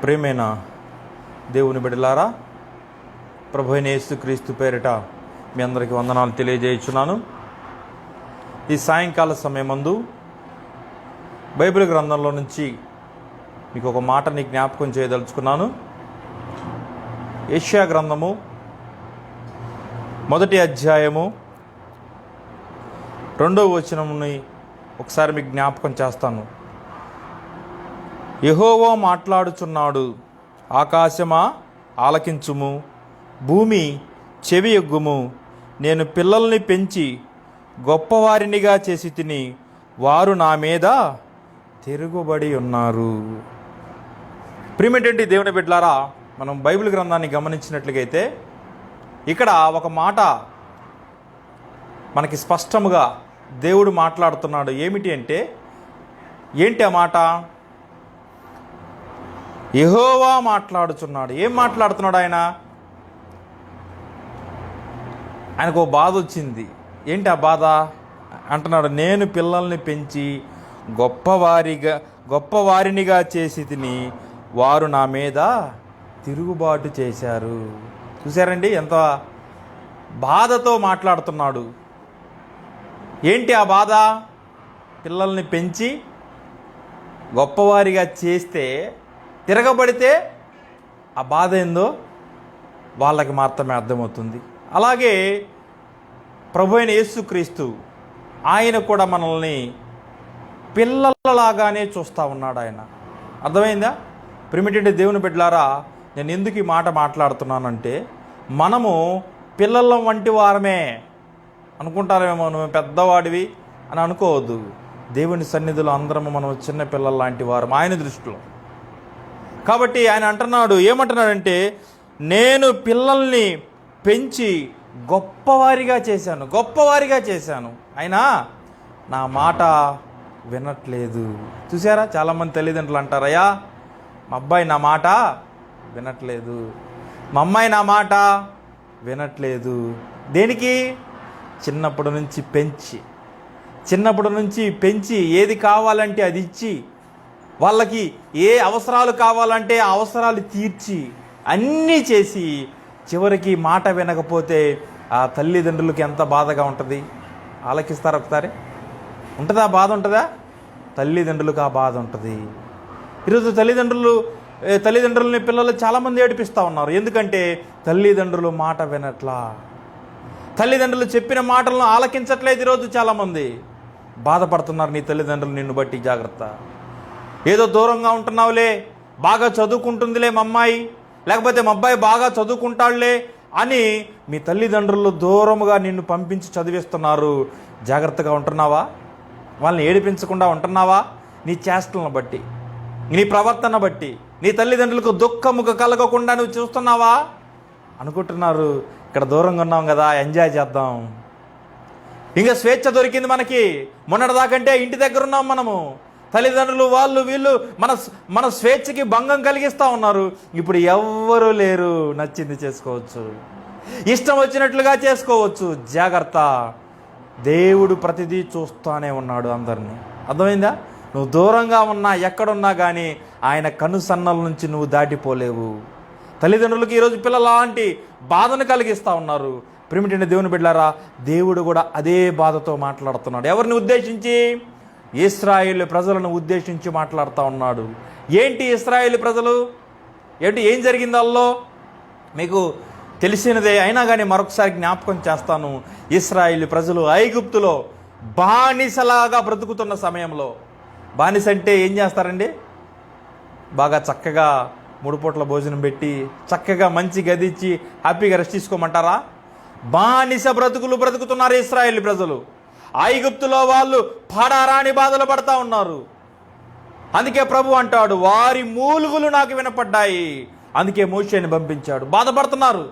ప్రేమైన దేవుని బిడలారా ప్రభు అయిన యేసుక్రీస్తు పేరిట మీ అందరికీ వందనాలు తెలియజేయుచున్నాను. ఈ సాయంకాల సమయమందు బైబిల్ గ్రంథంలో నుంచి మీకు ఒక మాటని జ్ఞాపకం చేయదలుచుకున్నాను. ఏషియా గ్రంథము మొదటి అధ్యాయము రెండవ వచనముని ఒకసారి మీకు జ్ఞాపకం చేస్తాను. యహోవో మాట్లాడుచున్నాడు. ఆకాశమా ఆలకించుము భూమి చెవి ఎగ్గుము. నేను పిల్లల్ని పెంచి గొప్పవారినిగా చేసి తిని వారు నా మీద తిరుగుబడి ఉన్నారు. ప్రిమిటెంటి దేవుని బిడ్డలారా మనం బైబిల్ గ్రంథాన్ని గమనించినట్లయితే ఇక్కడ ఒక మాట మనకి స్పష్టముగా దేవుడు మాట్లాడుతున్నాడు. ఏమిటి అంటే ఏంటి ఆ మాట? ఎహోవా మాట్లాడుచున్నాడు. ఏం మాట్లాడుతున్నాడు ఆయన? ఆయనకు ఓ బాధ వచ్చింది. ఏంటి ఆ బాధ? అంటున్నాడు నేను పిల్లల్ని పెంచి గొప్పవారిగా గొప్పవారినిగా చేసి తిని వారు నా మీద తిరుగుబాటు చేశారు. చూసారండి ఎంత బాధతో మాట్లాడుతున్నాడు. ఏంటి ఆ బాధ? పిల్లల్ని పెంచి గొప్పవారిగా చేస్తే తిరగబడితే ఆ బాధ ఏందో వాళ్ళకి మాత్రమే అర్థమవుతుంది. అలాగే ప్రభు అయిన యేసుక్రీస్తు ఆయన కూడా మనల్ని పిల్లలలాగానే చూస్తూ ఉన్నాడు ఆయన. అర్థమైందా? ప్రిమిటెడ్ దేవుని బిడ్డలారా నేను ఎందుకు ఈ మాట మాట్లాడుతున్నానంటే మనము పిల్లల వంటి వారమే అనుకుంటారేమో నువ్వు పెద్దవాడివి అని అనుకోవద్దు. దేవుని సన్నిధిలో అందరము మనం చిన్న పిల్లల లాంటి వారం. ఆయన దృష్టిలో. కాబట్టి ఆయన అంటున్నాడు ఏమంటున్నాడంటే నేను పిల్లల్ని పెంచి గొప్పవారిగా చేశాను గొప్పవారిగా చేశాను. అయినా నా మాట వినట్లేదు. చూసారా చాలామంది తల్లిదండ్రులు అంటారయ్యా మా అబ్బాయి నా మాట వినట్లేదు. మా అమ్మాయి నా మాట వినట్లేదు. దేనికి? చిన్నప్పటి నుంచి పెంచి చిన్నప్పటి నుంచి పెంచి ఏది కావాలంటే అది ఇచ్చి వాళ్ళకి ఏ అవసరాలు కావాలంటే ఆ అవసరాలు తీర్చి అన్నీ చేసి చివరికి మాట వినకపోతే ఆ తల్లిదండ్రులకి ఎంత బాధగా ఉంటుంది? ఆలకిస్తారు ఒకసారి? ఉంటుందా బాధ ఉంటుందా? తల్లిదండ్రులకు ఆ బాధ ఉంటుంది. ఈరోజు తల్లిదండ్రులు తల్లిదండ్రులని పిల్లలు చాలామంది ఏడిపిస్తూ ఉన్నారు. ఎందుకంటే తల్లిదండ్రులు మాట వినట్లా. తల్లిదండ్రులు చెప్పిన మాటలను ఆలకించట్లేదు ఈరోజు చాలామంది. బాధపడుతున్నారు నీ తల్లిదండ్రులు నిన్ను బట్టి జాగ్రత్త. ఏదో దూరంగా ఉంటున్నావులే బాగా చదువుకుంటుందిలే మా అమ్మాయి లేకపోతే మా అబ్బాయి బాగా చదువుకుంటాడులే అని మీ తల్లిదండ్రులు దూరముగా నిన్ను పంపించి చదివిస్తున్నారు. జాగ్రత్తగా ఉంటున్నావా? వాళ్ళని ఏడిపించకుండా ఉంటున్నావా? నీ చేష్టలను బట్టి నీ ప్రవర్తన బట్టి నీ తల్లిదండ్రులకు దుఃఖముఖ కలగకుండా నువ్వు చూస్తున్నావా? అనుకుంటున్నారు ఇక్కడ దూరంగా ఉన్నాం కదా ఎంజాయ్ చేద్దాం. ఇంకా స్వేచ్ఛ దొరికింది మనకి. మొన్నటిదాకంటే ఇంటి దగ్గర ఉన్నాం మనము. తల్లిదండ్రులు వాళ్ళు వీళ్ళు మన మన స్వేచ్ఛకి భంగం కలిగిస్తూ ఉన్నారు. ఇప్పుడు ఎవ్వరూ లేరు. నచ్చింది చేసుకోవచ్చు. ఇష్టం వచ్చినట్లుగా చేసుకోవచ్చు. జాగ్రత్త. దేవుడు ప్రతిదీ చూస్తూనే ఉన్నాడు అందరినీ. అర్థమైందా? నువ్వు దూరంగా ఉన్నా ఎక్కడున్నా కానీ ఆయన కనుసన్నల నుంచి నువ్వు దాటిపోలేవు. తల్లిదండ్రులకు ఈరోజు పిల్లలు అలాంటి బాధను కలిగిస్తూ ఉన్నారు. ప్రిమిటిన దేవుని బిడ్డారా దేవుడు కూడా అదే బాధతో మాట్లాడుతున్నాడు. ఎవరిని ఉద్దేశించి? ఇస్రాయేల్ ప్రజలను ఉద్దేశించి మాట్లాడుతూ ఉన్నాడు. ఏంటి ఇస్రాయేల్ ప్రజలు? ఏంటి? ఏం జరిగింది అల్లో? మీకు తెలిసినదే అయినా కానీ మరొకసారి జ్ఞాపకం చేస్తాను. ఇస్రాయిల్ ప్రజలు ఐగుప్తులో బానిసలాగా బ్రతుకుతున్న సమయంలో. బానిస అంటే ఏం చేస్తారండి? బాగా చక్కగా మూడు పూట్ల భోజనం పెట్టి చక్కగా మంచి గది ఇచ్చి హ్యాపీగా రెస్ట్ తీసుకోమంటారా? బానిస బ్రతుకులు బ్రతుకుతున్నారు ఇస్రాయేల్ ప్రజలు. ఐగుప్తులో వాళ్ళు పడారాని బాధలు పడతా ఉన్నారు. అందుకే ప్రభు అంటాడు వారి మూలుగులు నాకు వినపడ్డాయి. అందుకే మోషేని పంపించాడు. బాధపడుతున్నారు.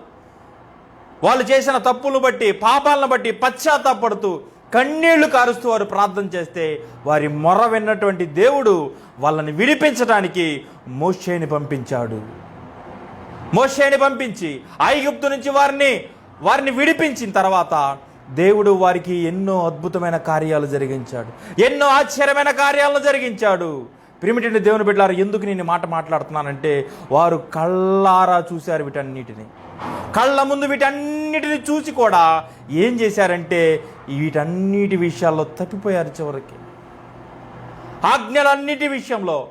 వాళ్ళు చేసిన తప్పులు బట్టి పాపాలను బట్టి పశ్చాత్తాపడుతూ కన్నీళ్ళు కారుస్తూ వారు ప్రార్థన చేస్తే వారి మొర విన్నటువంటి దేవుడు వాళ్ళని విడిపించడానికి మోషేని పంపించాడు. మోషేని పంపించి ఐగుప్తు నుంచి వారిని వారిని విడిపించిన తర్వాత దేవుడు వారికి ఎన్నో అద్భుతమైన కార్యాలు జరిగించాడు. ఎన్నో ఆశ్చర్యమైన కార్యాలను జరిగించాడు. ప్రిమిటెంట్ దేవుని బిడ్డలారు ఎందుకు నేను మాట మాట్లాడుతున్నానంటే వారు కళ్ళారా చూశారు వీటన్నిటిని. కళ్ళ ముందు వీటన్నిటిని చూసి కూడా ఏం చేశారంటే వీటన్నిటి విషయాల్లో తప్పిపోయారు చివరికి. ఆజ్ఞలన్నిటి విషయంలో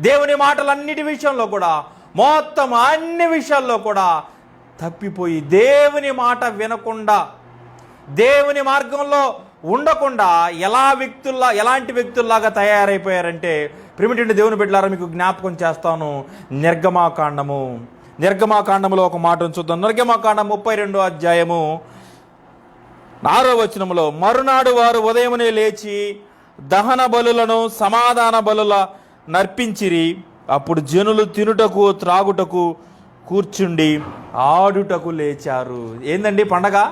దేవుని మాటలన్నిటి విషయంలో కూడా మొత్తం అన్ని విషయాల్లో కూడా తప్పిపోయి దేవుని మాట వినకుండా దేవుని మార్గంలో ఉండకుండా ఎలా వ్యక్తుల్లా ఎలాంటి వ్యక్తుల్లాగా తయారైపోయారంటే ప్రిమిటెంట్ దేవుని బిడ్డలారా మీకు జ్ఞాపకం చేస్తాను. నిర్గమాకాండము. నిర్గమాకాండములో ఒక మాట చూద్దాం. నిర్గమాకాండం ముప్పై రెండో అధ్యాయము ఆరో వచనంలో మరునాడు వారు ఉదయమునే లేచి దహన బలులను సమాధాన బలుల నర్పించిరి. అప్పుడు జనులు తినుటకు త్రాగుటకు కూర్చుండి ఆడుటకు లేచారు. ఏందండి పండగ?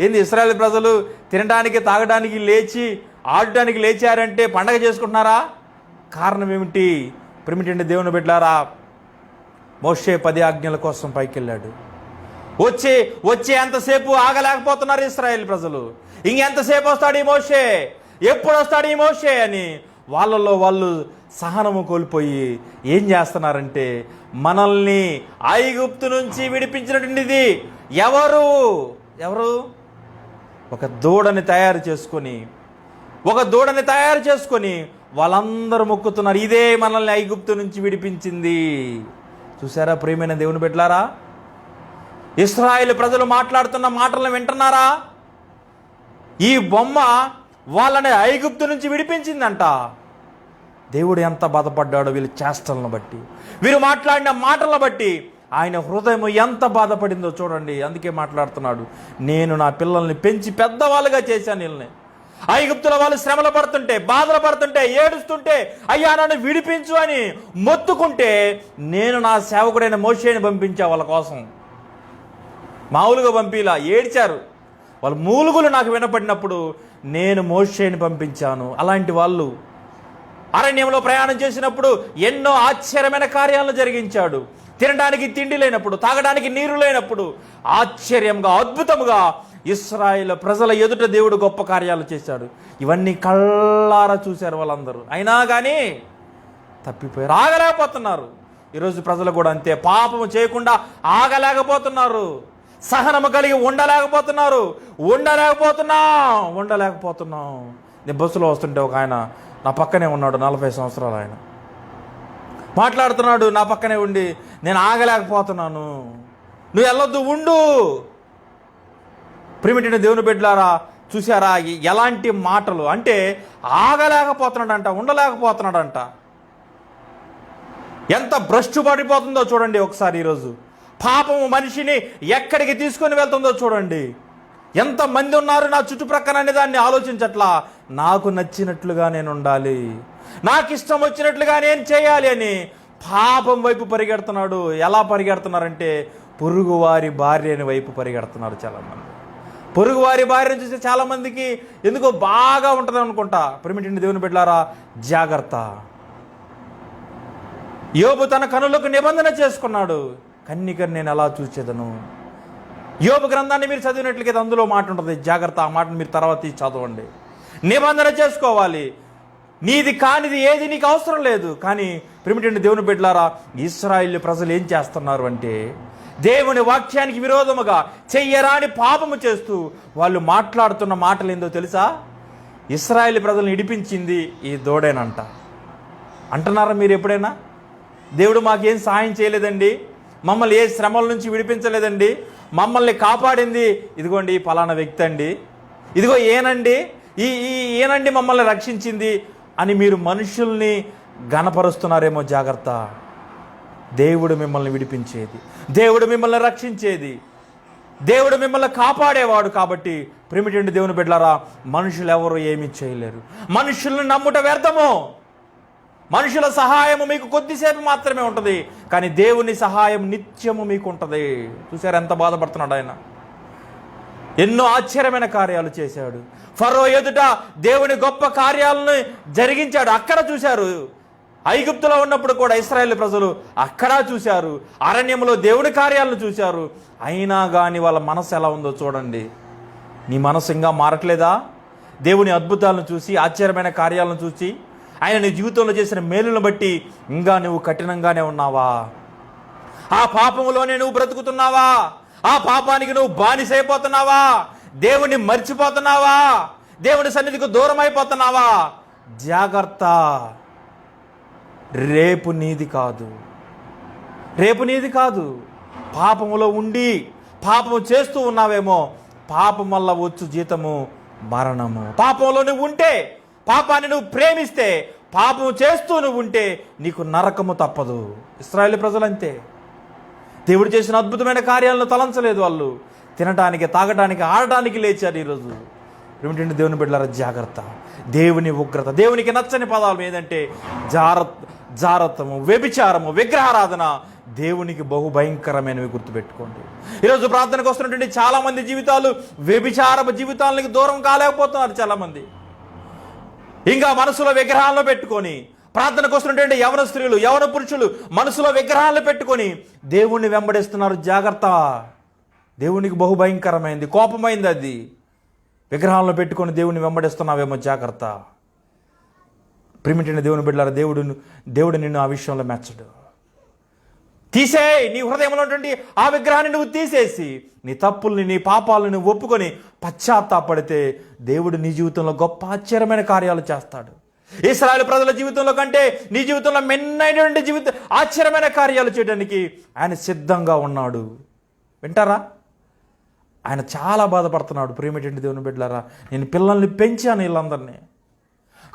ఏంది ఇస్రాయల్ ప్రజలు తినడానికి తాగడానికి లేచి ఆడటానికి లేచారంటే పండగ చేసుకుంటున్నారా? కారణం ఏమిటి? ప్రిమిటెంట్ దేవుని బిడ్డారా మోషే పది ఆజ్ఞల కోసం పైకి వెళ్ళాడు వచ్చే వచ్చే ఎంతసేపు ఆగలేకపోతున్నారు ఇస్రాయేల్ ప్రజలు. ఇంకెంతసేపు వస్తాడు ఈ మోషే? ఎప్పుడు వస్తాడు ఈ మోషే అని వాళ్ళలో వాళ్ళు సహనము కోల్పోయి ఏం చేస్తున్నారంటే మనల్ని ఐగుప్తు నుంచి విడిపించినటువంటిది ఎవరు? ఎవరు? ఒక దూడని తయారు చేసుకొని ఒక దూడని తయారు చేసుకొని వాళ్ళందరూ మొక్కుతున్నారు. ఇదే మనల్ని ఐగుప్తు నుంచి విడిపించింది. చూసారా ప్రియమైన దేవుని బిడ్డలారా? ఇస్రాయేల్ ప్రజలు మాట్లాడుతున్న మాటలను వింటున్నారా? ఈ బొమ్మ వాళ్ళని ఐగుప్తు నుంచి విడిపించిందంట. దేవుడు ఎంత బాధపడ్డాడో వీళ్ళ చేష్టలను బట్టి వీరు మాట్లాడిన మాటలను బట్టి ఆయన హృదయం ఎంత బాధపడిందో చూడండి అందుకే మాట్లాడుతున్నాడు. నేను నా పిల్లల్ని పెంచి పెద్దవాళ్ళుగా చేశాను వీళ్ళని. ఐగుప్తుల వాళ్ళు శ్రమలు పడుతుంటే బాధలు పడుతుంటే ఏడుస్తుంటే అయ్యా నన్ను విడిపించు అని మొత్తుకుంటే నేను నా సేవకుడైన మోషేని పంపించా వాళ్ళ కోసం. మామూలుగా పంపిలా ఏడ్చారు. వాళ్ళ మూలుగులు నాకు వినపడినప్పుడు నేను మోషేని పంపించాను. అలాంటి వాళ్ళు అరణ్యంలో ప్రయాణం చేసినప్పుడు ఎన్నో ఆశ్చర్యమైన కార్యాలను జరిగించాడు. తినడానికి తిండి లేనప్పుడు తాగడానికి నీరు లేనప్పుడు ఆశ్చర్యంగా అద్భుతముగా ఇస్రాయేల్ ప్రజల ఎదుట దేవుడు గొప్ప కార్యాలు చేశాడు. ఇవన్నీ కళ్ళారా చూశారు వాళ్ళందరూ. అయినా కానీ తప్పిపోయారు. ఆగలేకపోతున్నారు. ఈరోజు ప్రజలు కూడా అంతే. పాపము చేయకుండా ఆగలేకపోతున్నారు. సహనము కలిగి ఉండలేకపోతున్నారు. ఉండలేకపోతున్నాం. ఉండలేకపోతున్నాం. నేను బస్సులో వస్తుంటే ఒక ఆయన నా పక్కనే ఉన్నాడు నలభై సంవత్సరాలు ఆయన. మాట్లాడుతున్నాడు నా పక్కనే ఉండి నేను ఆగలేకపోతున్నాను. నువ్వు వెళ్ళొద్దు ఉండు. ప్రిమిటిన దేవుని బిడ్డలారా చూసారా ఎలాంటి మాటలు? అంటే ఆగలేకపోతున్నాడంట ఉండలేకపోతున్నాడంట. ఎంత భ్రష్టు పడిపోతుందో చూడండి ఒకసారి ఈరోజు. పాపము మనిషిని ఎక్కడికి తీసుకొని వెళ్తుందో చూడండి. ఎంతమంది ఉన్నారు నా చుట్టుప్రక్కన అనే దాన్ని ఆలోచించట్లా? నాకు నచ్చినట్లుగా నేను ఉండాలి నాకు ఇష్టం వచ్చినట్లుగా నేను చేయాలి అని పాపం వైపు పరిగెడుతున్నాడు. ఎలా పరిగెడుతున్నారంటే పొరుగువారి భార్యని వైపు పరిగెడుతున్నారు చాలామంది. పొరుగువారి భార్యను చూస్తే చాలామందికి ఎందుకో బాగా ఉంటుంది అనుకుంటా. ప్రిమిటిండి దేవుని బిడ్డారా జాగ్రత్త. యోబు తన కనులకు నిబంధన చేసుకున్నాడు. కన్నికని నేను ఎలా చూసేదను యోబు గ్రంథాన్ని మీరు చదివినట్లయితే అందులో మాట ఉంటుంది. జాగ్రత్త ఆ మాటను మీరు తర్వాత చదవండి. నిబంధన చేసుకోవాలి. నీది కానిది ఏది నీకు అవసరం లేదు. కానీ ప్రిమిటెంట్ దేవుని బిడ్డలారా ఇస్రాయిల్ ప్రజలు ఏం చేస్తున్నారు అంటే దేవుని వాక్యానికి విరోధముగా చెయ్యరాని పాపము చేస్తూ వాళ్ళు మాట్లాడుతున్న మాటలు ఏందో తెలుసా? ఇస్రాయిల్ ప్రజలను ఇడిపించింది ఈ దూడేనంట. అంటున్నారా మీరు ఎప్పుడైనా? దేవుడు మాకేం సహాయం చేయలేదండి? మమ్మల్ని ఏ శ్రమల నుంచి విడిపించలేదండి? మమ్మల్ని కాపాడింది. ఇదిగోండి ఫలానా వ్యక్తి అండి. ఇదిగో ఏనండి ఈ ఈ ఏనండి మమ్మల్ని రక్షించింది అని మీరు మనుషుల్ని గణపరుస్తున్నారేమో జాగ్రత్త. దేవుడు మిమ్మల్ని విడిపించేది. దేవుడు మిమ్మల్ని రక్షించేది. దేవుడు మిమ్మల్ని కాపాడేవాడు కాబట్టి ప్రిమిటెంట్ దేవుని బిడ్డలారా మనుషులు ఎవరు ఏమీ చేయలేరు. మనుషుల్ని నమ్ముట వ్యర్థమో. మనుషుల సహాయము మీకు కొద్దిసేపు మాత్రమే ఉంటుంది కానీ దేవుని సహాయం నిత్యము మీకు ఉంటుంది. చూసారు ఎంత బాధపడుతున్నాడు ఆయన? ఎన్నో ఆశ్చర్యమైన కార్యాలు చేశాడు. ఫరో ఎదుట దేవుని గొప్ప కార్యాలను జరిగించాడు. అక్కడ చూశారు. ఐగుప్తులో ఉన్నప్పుడు కూడా ఇస్రాయేల్ ప్రజలు అక్కడ చూశారు. అరణ్యంలో దేవుని కార్యాలను చూశారు. అయినా కానీ వాళ్ళ మనసు ఎలా ఉందో చూడండి. నీ మనసు ఇంకా మారట్లేదా? దేవుని అద్భుతాలను చూసి ఆశ్చర్యమైన కార్యాలను చూసి ఆయన నీ జీవితంలో చేసిన మేలును బట్టి ఇంకా నువ్వు కఠినంగానే ఉన్నావా? ఆ పాపములోనే నువ్వు బ్రతుకుతున్నావా? ఆ పాపానికి నువ్వు బానిసైపోతున్నావా దేవుణ్ణి మర్చిపోతున్నావా? దేవుని సన్నిధికి దూరం అయిపోతున్నావా? జాగ్రత్త. రేపు నీది కాదు. రేపు నీది కాదు. పాపములో ఉండి పాపము చేస్తూ ఉన్నావేమో పాపం వల్ల వచ్చు జీతము మరణము. పాపంలో నువ్వు ఉంటే పాపాన్ని నువ్వు ప్రేమిస్తే పాపము చేస్తూ నువ్వు ఉంటే నీకు నరకము తప్పదు. ఇస్రాయేల్ ప్రజలంతే. దేవుడు చేసిన అద్భుతమైన కార్యాలను తలంచలేదు వాళ్ళు. తినటానికి తాగటానికి ఆడటానికి లేచారు ఈరోజు. ఏమిటంటే దేవుని బిడ్డలారా జాగ్రత్త. దేవుని ఉగ్రత దేవునికి నచ్చని పదాలు ఏదంటే జార జారత్వము వ్యభిచారము విగ్రహారాధన. దేవునికి బహు భయంకరమైనవి గుర్తుపెట్టుకోండి. ఈరోజు ప్రార్థనకు వస్తున్నటువంటి చాలామంది జీవితాలు వ్యభిచారపు జీవితాలకు దూరం కాలేకపోతున్నారు చాలామంది. ఇంకా మనసులో విగ్రహాలను పెట్టుకొని ప్రార్థనకు వస్తున్నటువంటి యవన స్త్రీలు యవన పురుషులు మనసులో విగ్రహాలను పెట్టుకొని దేవుణ్ణి వెంబడిస్తున్నారు. జాగ్రత్త. దేవునికి బహుభయంకరమైంది కోపమైంది అది. విగ్రహాలను పెట్టుకొని దేవుని వెంబడిస్తున్నావేమో జాగ్రత్త. ప్రిమిటిన దేవుని బిడ్డలారా దేవుడు దేవుడు నిన్ను ఆ విషయంలో మెచ్చడు. తీసేయ్ నీ హృదయంలో ఉన్నటువంటి ఆ విగ్రహాన్ని నువ్వు తీసేసి నీ తప్పుల్ని నీ పాపాలను నువ్వు ఒప్పుకొని పశ్చాత్తాపడితే దేవుడు నీ జీవితంలో గొప్ప ఆశ్చర్యమైన కార్యాలు చేస్తాడు. ఇస్రాయల్ ప్రజల జీవితంలో కంటే నీ జీవితంలో మెన్నైనటువంటి జీవిత ఆశ్చర్యమైన కార్యాలు చేయడానికి ఆయన సిద్ధంగా ఉన్నాడు. వింటారా? ఆయన చాలా బాధపడుతున్నాడు. ప్రేమేటండి దేవుని బిడ్డలారా నేను పిల్లల్ని పెంచాను వీళ్ళందరినీ.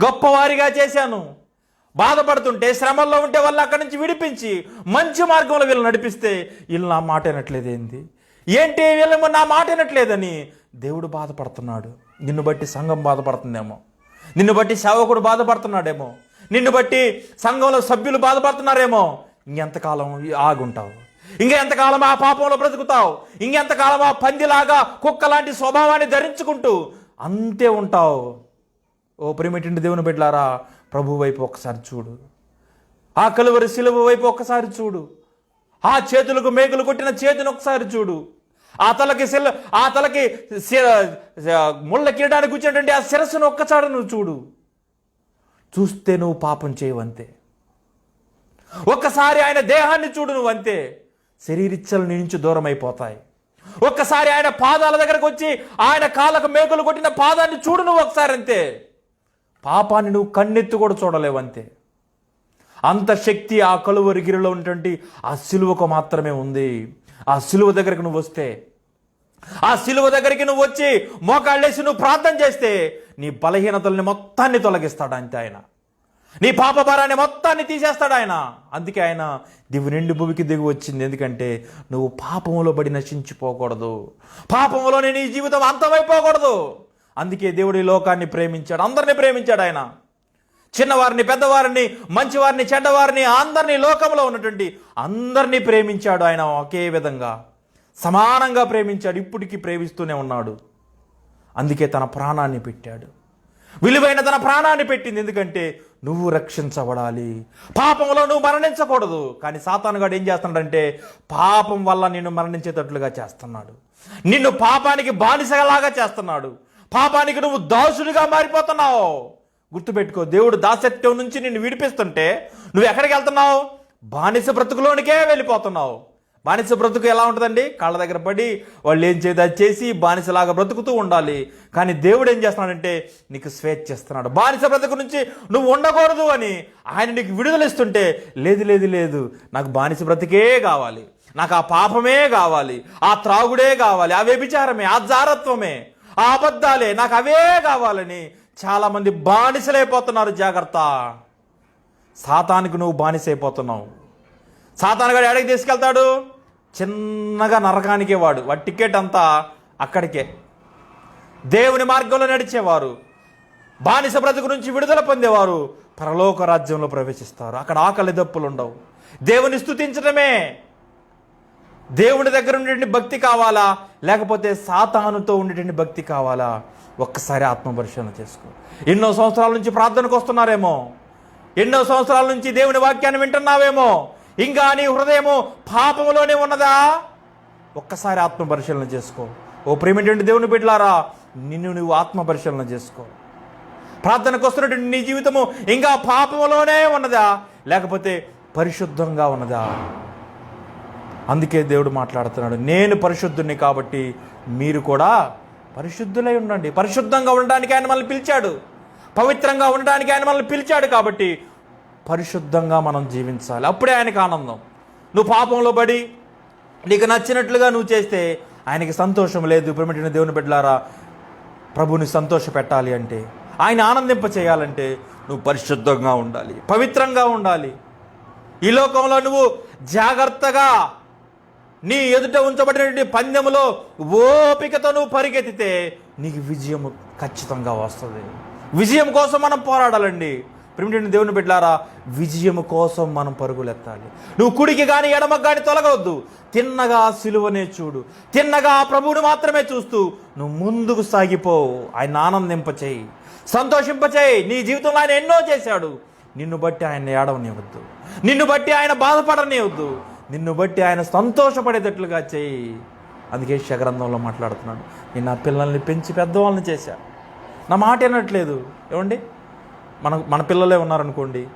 గొప్పవారిగా చేశాను. బాధపడుతుంటే శ్రమల్లో ఉంటే వాళ్ళు అక్కడి నుంచి విడిపించి మంచి మార్గంలో వీళ్ళు నడిపిస్తే వీళ్ళు నా మాట వినట్లేదు ఏంది? ఏంటి వీళ్ళేమో నా మాట వినట్లేదని దేవుడు బాధపడుతున్నాడు. నిన్ను బట్టి సంఘం బాధపడుతుందేమో. నిన్ను బట్టి సేవకుడు బాధపడుతున్నాడేమో. నిన్ను బట్టి సంఘంలో సభ్యులు బాధపడుతున్నారేమో. ఇంకెంతకాలం ఆగుంటావు? ఇంకెంతకాలం ఆ పాపంలో బ్రతుకుతావు? ఇంకెంతకాలం ఆ పందిలాగా కుక్క లాంటి స్వభావాన్ని ధరించుకుంటూ అంతే ఉంటావు? ఓ ప్రేమిటిండి దేవుని బిడ్డలారా ప్రభు వైపు ఒకసారి చూడు. ఆ కలువరి శిలువ వైపు ఒక్కసారి చూడు. ఆ చేతులకు మేకులు కొట్టిన చేతిని ఒకసారి చూడు. ఆ తలకి శిల ఆ తలకి శి- ముళ్ళ కిరడానికి కూర్చున్నటువంటి ఆ శిరస్సును ఒక్కసారి నువ్వు చూడు. చూస్తే నువ్వు పాపం చేయవంతే ఒక్కసారి ఆయన దేహాన్ని చూడు నువ్వు అంతే. శరీరిచ్చలు నీ నుంచి దూరం అయిపోతాయి ఒక్కసారి ఆయన పాదాల దగ్గరకు వచ్చి ఆయన కాళ్ళకు మేకులు కొట్టిన పాదాన్ని చూడు నువ్వు ఒకసారి అంతే. పాపాన్ని నువ్వు కన్నెత్తి కూడా చూడలేవు అంతే అంత శక్తి ఆ కలువరి గిరిలో ఉన్నటువంటి ఆ సిలువకు మాత్రమే ఉంది. ఆ సిలువ దగ్గరికి నువ్వు వస్తే ఆ సిలువ దగ్గరికి నువ్వు వచ్చి మోకాళ్ళేసి నువ్వు ప్రార్థన చేస్తే నీ బలహీనతల్ని మొత్తాన్ని తొలగిస్తాడు అంతే ఆయన. నీ పాప భారాన్ని మొత్తాన్ని తీసేస్తాడు ఆయన. అందుకే ఆయన దివి నిండి భూమికి దిగి వచ్చింది. ఎందుకంటే నువ్వు పాపములో పడి నశించిపోకూడదు. పాపములోనే నీ జీవితం అంతమైపోకూడదు. అందుకే దేవుడి లోకాన్ని ప్రేమించాడు. అందరినీ ప్రేమించాడు ఆయన. చిన్నవారిని పెద్దవారిని మంచివారిని చెడ్డవారిని అందరినీ లోకంలో ఉన్నటువంటి అందరినీ ప్రేమించాడు ఆయన ఒకే విధంగా. సమానంగా ప్రేమించాడు. ఇప్పటికీ ప్రేమిస్తూనే ఉన్నాడు. అందుకే తన ప్రాణాన్ని పెట్టాడు. విలువైన తన ప్రాణాన్ని పెట్టింది. ఎందుకంటే నువ్వు రక్షించబడాలి. పాపంలో నువ్వు మరణించకూడదు. కానీ సాతానుగాడు ఏం చేస్తున్నాడంటే పాపం వల్ల నిన్ను మరణించేటట్లుగా చేస్తున్నాడు. నిన్ను పాపానికి బానిసలాగా చేస్తున్నాడు. పాపానికి నువ్వు దాసుడిగా మారిపోతున్నావు. గుర్తుపెట్టుకో దేవుడు దాసత్యం నుంచి నిన్ను విడిపిస్తుంటే నువ్వు ఎక్కడికి వెళ్తున్నావు? బానిస బ్రతుకులోనికే వెళ్ళిపోతున్నావు. బానిస బ్రతుకు ఎలా ఉంటుందండి? కాళ్ళ దగ్గర పడి వాళ్ళు ఏం చేది అది చేసి బానిసలాగా బ్రతుకుతూ ఉండాలి. కానీ దేవుడు ఏం చేస్తున్నాడంటే నీకు స్వేచ్ఛ ఇస్తున్నాడు. బానిస బ్రతుకు నుంచి నువ్వు ఉండకూడదు అని ఆయన నీకు విడుదలిస్తుంటే లేదు లేదు లేదు నాకు బానిస బ్రతికే కావాలి. నాకు ఆ పాపమే కావాలి. ఆ త్రాగుడే కావాలి. ఆ వ్యభిచారమే ఆ జారత్వమే. ఆ అబద్ధాలే. నాకు అవే కావాలని చాలామంది బానిసలైపోతున్నారు జాగ్రత్త. సాతానికి నువ్వు బానిసైపోతున్నావు. సాతానుగాడు ఎక్కడికి తీసుకెళ్తాడు? చిన్నగా నరకానికే వాడు. వాడి టికెట్ అంతా అక్కడికే. దేవుని మార్గంలో నడిచేవారు. బానిస బ్రతుకు నుంచి విడుదల పొందేవారు. పరలోక రాజ్యంలో ప్రవేశిస్తారు. అక్కడ ఆకలి దప్పులు ఉండవు దేవుని స్థుతించడమే దేవుని దగ్గర ఉండేటువంటి భక్తి కావాలా? లేకపోతే సాతానుతో ఉండేటువంటి భక్తి కావాలా? ఒక్కసారి ఆత్మపరిశీలన చేసుకో. ఎన్నో సంవత్సరాల నుంచి ప్రార్థనకు వస్తున్నారేమో? ఎన్నో సంవత్సరాల నుంచి దేవుని వాక్యాన్ని వింటున్నావేమో? ఇంకా నీ హృదయము పాపములోనే ఉన్నదా? ఒక్కసారి ఆత్మపరిశీలన చేసుకో. ఓ ప్రేమేంటి దేవుని బిడ్డలారా నిన్ను నువ్వు ఆత్మపరిశీలన చేసుకో. ప్రార్థనకు వస్తున్నటువంటి నీ జీవితము ఇంకా పాపంలోనే ఉన్నదా? లేకపోతే పరిశుద్ధంగా ఉన్నదా? అందుకే దేవుడు మాట్లాడుతున్నాడు నేను పరిశుద్ధుని కాబట్టి మీరు కూడా పరిశుద్ధులై ఉండండి. పరిశుద్ధంగా ఉండడానికి ఆయన మనల్ని పిలిచాడు. పవిత్రంగా ఉండడానికి ఆయన మనల్ని పిలిచాడు కాబట్టి పరిశుద్ధంగా మనం జీవించాలి. అప్పుడే ఆయనకు ఆనందం. నువ్వు పాపంలో పడి నీకు నచ్చినట్లుగా నువ్వు చేస్తే ఆయనకి సంతోషం లేదు. ప్రేమిటిన దేవుని బిడ్డలారా ప్రభుని సంతోష పెట్టాలి అంటే ఆయన ఆనందింప చేయాలంటే నువ్వు పరిశుద్ధంగా ఉండాలి. పవిత్రంగా ఉండాలి. ఈ లోకంలో నువ్వు జాగ్రత్తగా నీ ఎదుట ఉంచబడినటువంటి పందెములో ఓపికతో నువ్వు పరిగెత్తితే నీకు విజయం ఖచ్చితంగా వస్తుంది. విజయం కోసం మనం పోరాడాలండి. ప్రిమిటిని దేవుని బిడ్డారా విజయం కోసం మనం పరుగులెత్తాలి. నువ్వు కుడికి కానీ ఎడమకు కానీ తొలగవద్దు. తిన్నగా సిలువనే చూడు. తిన్నగా ఆ ప్రభువుని మాత్రమే చూస్తూ నువ్వు ముందుకు సాగిపో. ఆయన ఆనందింపచేయి. సంతోషింపచేయి. నీ జీవితంలో ఆయన ఎన్నో చేశాడు. నిన్ను బట్టి ఆయన ఏడవనివ్వద్దు. నిన్ను బట్టి ఆయన బాధపడనివ్వద్దు. నిన్ను బట్టి ఆయన సంతోషపడేటట్లుగా చేయి. అందుకే శగ్రంథంలో మాట్లాడుతున్నాడు. నేను నా పిల్లల్ని పెంచి పెద్దవాళ్ళని చేశా. నా మాట వినట్లేదు. ఏమండి? మన మన పిల్లలే ఉన్నారనుకోండి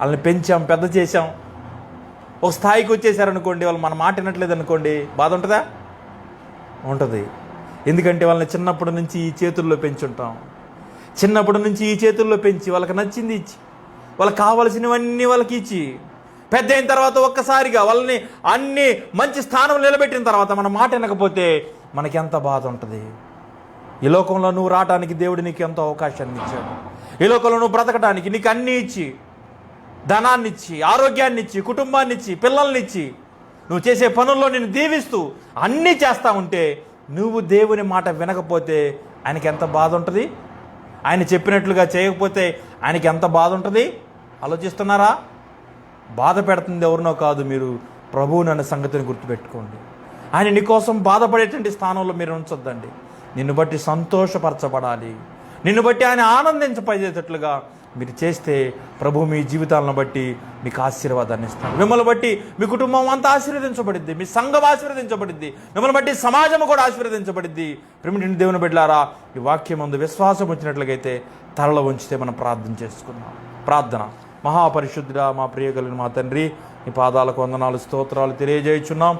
వాళ్ళని పెంచాం పెద్ద చేశాం ఒక స్థాయికి వచ్చేసారనుకోండి వాళ్ళు మన మాట వినట్లేదు అనుకోండి బాధ ఉంటుందా? ఉంటుంది. ఎందుకంటే వాళ్ళని చిన్నప్పటి నుంచి ఈ చేతుల్లో పెంచుంటాం. చిన్నప్పటి నుంచి ఈ చేతుల్లో పెంచి వాళ్ళకి నచ్చింది ఇచ్చి వాళ్ళకి కావాల్సినవన్నీ వాళ్ళకి ఇచ్చి పెద్ద అయిన తర్వాత ఒక్కసారిగా వాళ్ళని అన్ని మంచి స్థానం నిలబెట్టిన తర్వాత మన మాట వినకపోతే మనకి ఎంత బాధ ఉంటుంది? ఈ లోకంలో నువ్వు రావడానికి దేవుడు నీకు ఎంతో అవకాశాన్ని ఇచ్చాడు. ఈ లోకంలో నువ్వు బ్రతకడానికి నీకు అన్నీ ఇచ్చి ధనాన్ని ఇచ్చి ఆరోగ్యాన్ని ఇచ్చి కుటుంబాన్ని ఇచ్చి పిల్లల్ని ఇచ్చి నువ్వు చేసే పనుల్లో నేను దీవిస్తూ అన్నీ చేస్తూ ఉంటే నువ్వు దేవుని మాట వినకపోతే ఆయనకి ఎంత బాధ ఉంటుంది? ఆయన చెప్పినట్లుగా చేయకపోతే ఆయనకి ఎంత బాధ ఉంటుంది? ఆలోచిస్తున్నారా? బాధ పెడుతుంది ఎవరినో కాదు మీరు ప్రభువుని అనే సంగతిని గుర్తుపెట్టుకోండి. ఆయన నీకోసం బాధపడేటువంటి స్థానంలో మీరు ఉంచొద్దండి. నిన్ను బట్టి సంతోషపరచబడాలి. నిన్ను బట్టి ఆయన ఆనందించపడేటట్లుగా మీరు చేస్తే ప్రభు మీ జీవితాలను బట్టి మీకు ఆశీర్వాదాన్ని ఇస్తాడు. మిమ్మల్ని బట్టి మీ కుటుంబం అంతా ఆశీర్వదించబడిద్ది. మీ సంఘం ఆశీర్వదించబడిద్ది. మిమ్మల్ని బట్టి సమాజం కూడా ఆశీర్వదించబడిద్ది. ప్రిమిటిని దేవుని బిడ్డారా ఈ వాక్యం ముందు విశ్వాసం వచ్చినట్లయితే తరలో ఉంచితే మనం ప్రార్థన చేసుకుందాం. ప్రార్థన. మహాపరిశుద్ధుడా మా ప్రియ మా తండ్రి నీ పాదాలకు వందనాలు స్తోత్రాలు తెలియజేయుచున్నాం.